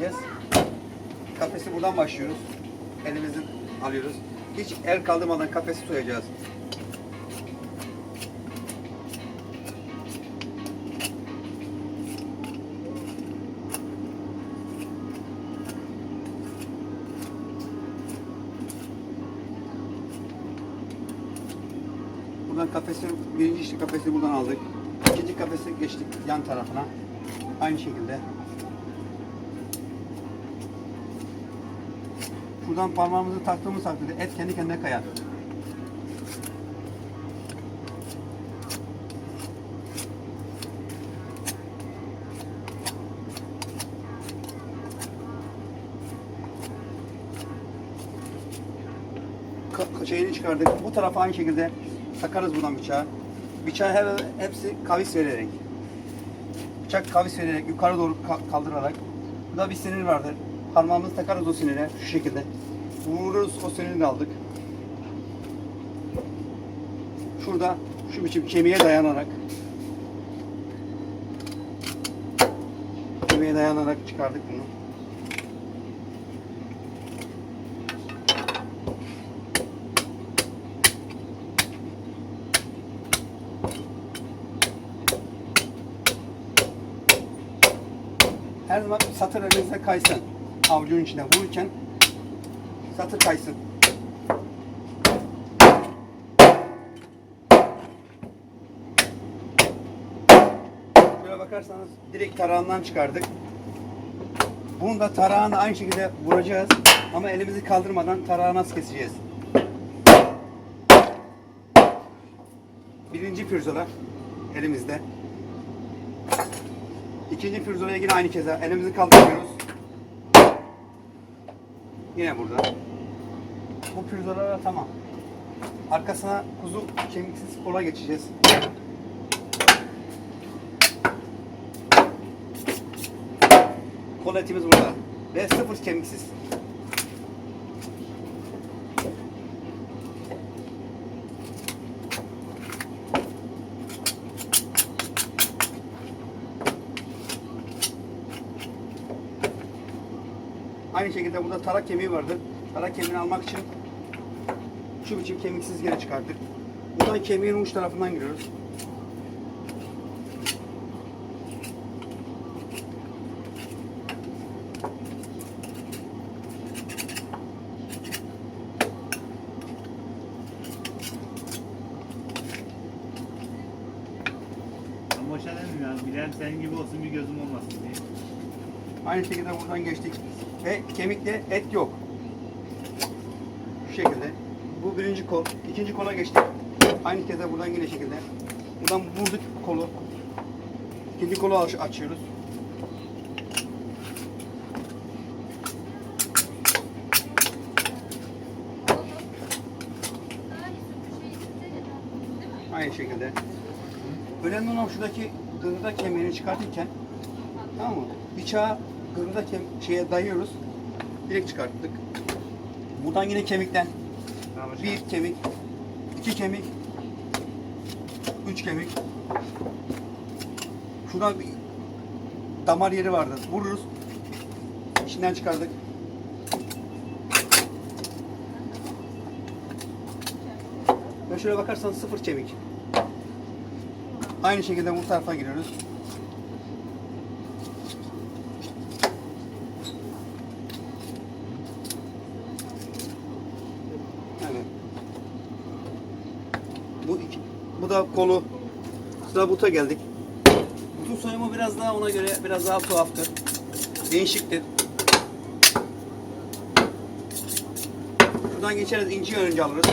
keseceğiz. Kafesi buradan başlıyoruz. Elimizin alıyoruz. Hiç el kaldırmadan kafesi soyacağız. Buradan kafesi, birinci işte kafesi buradan aldık. İkinci kafesi geçtik yan tarafına. Aynı şekilde. Buradan parmağımızı taktığımız takdirde et kendi kendine kayar. Ka- şeyini çıkardık. Bu tarafa aynı şekilde takarız buradan bıçağı. Bıçağı her hepsi kavis vererek. Bıçak kavis vererek yukarı doğru ka- kaldırarak. Burada bir sinir vardır. Parmağımızı takarız o sinire şu şekilde. Vururuz o siniri de aldık. Şurada şu biçim kemiğe dayanarak kemiğe dayanarak çıkardık bunu. Her zaman satır elinizde kaysın. Avucun içine vururken satır kaysın. Şöyle bakarsanız direkt tarağından çıkardık. Bunu da tarağını aynı şekilde vuracağız. Ama elimizi kaldırmadan tarağı nasıl keseceğiz? Birinci pirzola elimizde. İkinci pirzolaya yine aynı keza elimizi kaldırıyoruz. Yine burada. Bu pirzolara tamam. Arkasına kuzu kemiksiz kola geçeceğiz. Kol etimiz burada. Ve sıfır kemiksiz. Aynı şekilde burada tarak kemiği vardı. Tarak kemiğini almak için şu biçim kemiksiz gene çıkarttık. Buradan kemiğin uç tarafından giriyoruz. Ben boşa demiyorum ya. Bilen senin gibi olsun bir gözüm olmasın diye. Aynı şekilde buradan geçtik. Ve kemikte et yok. Şu şekilde. Bu birinci kol. ikinci kola geçtik. Aynı kez buradan yine şekilde. Buradan vurduk kolu. İkinci kolu aç- açıyoruz. Aynı şekilde. Önemli olan şuradaki gırgıda kemiğini çıkartırken tamam mı? Bıçağı gırgıda kem şeye dayıyoruz. Direkt çıkarttık. Buradan yine kemikten bir kemik, iki kemik, üç kemik. Şuradan bir damar yeri vardı. Vururuz. İçinden çıkardık. Ve şöyle bakarsan sıfır kemik. Aynı şekilde bu tarafa giriyoruz. Evet. Bu iki, bu da kolu. Sıra buta geldik. Butun soyumu biraz daha ona göre biraz daha tuhaftır. Değişiktir. Şuradan geçeriz inci önce alırız.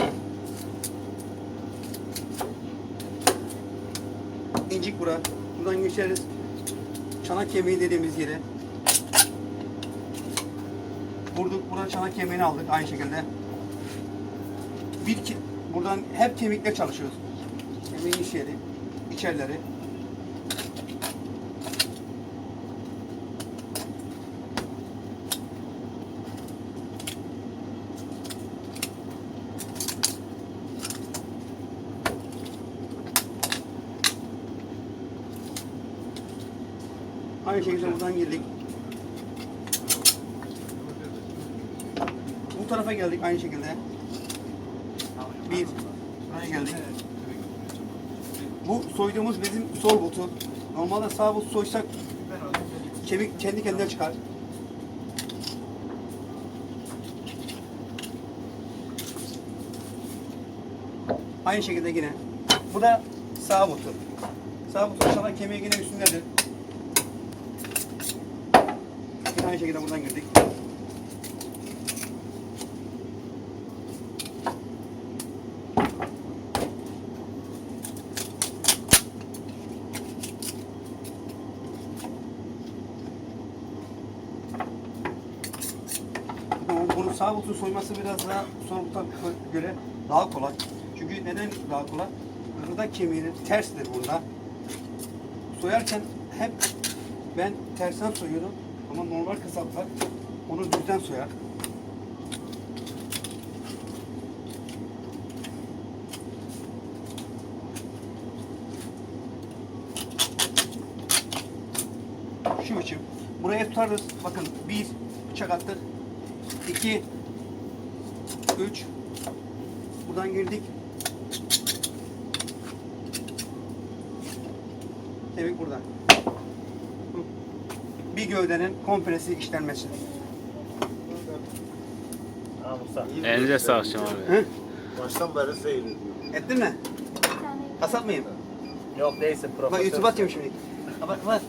İncik bura. Buradan geçeriz. Çanak kemiği dediğimiz yere. Vurduk. Burada çanak kemiğini aldık aynı şekilde. Bir buradan hep kemikle çalışıyoruz. Kemiğin iç yeri. Aynı şekilde buradan girdik. bu tarafa geldik aynı şekilde. Bir. Buraya geldik. Bu soyduğumuz bizim sol butu. Normalde sağ but soysak kemik kendi kendine çıkar. Aynı şekilde yine. Bu da sağ butu. Sağ butu aşağıdan kemiği yine üstündedir. Yine aynı şekilde buradan girdik. Bu- Bunun sağ butun soyması biraz daha sol göre daha kolay. Çünkü neden daha kolay? Burada kemiğinin tersdir bunda. Soyarken hep ben tersten soyuyorum ama normal kasaplar onu düzden soyar. Şu biçim. Buraya tutarız. Bakın bir bıçak attık. İki üç buradan girdik. Kemik burada. Bir gövdenin kompresi işlenmesi. Elinize sağlık Şam abi. Hı? Baştan beri seyrediyorum. Ettin mi? Kasap mıyım? Yok değilsin Bak profesör. YouTube atıyorum şimdi. Bak bak.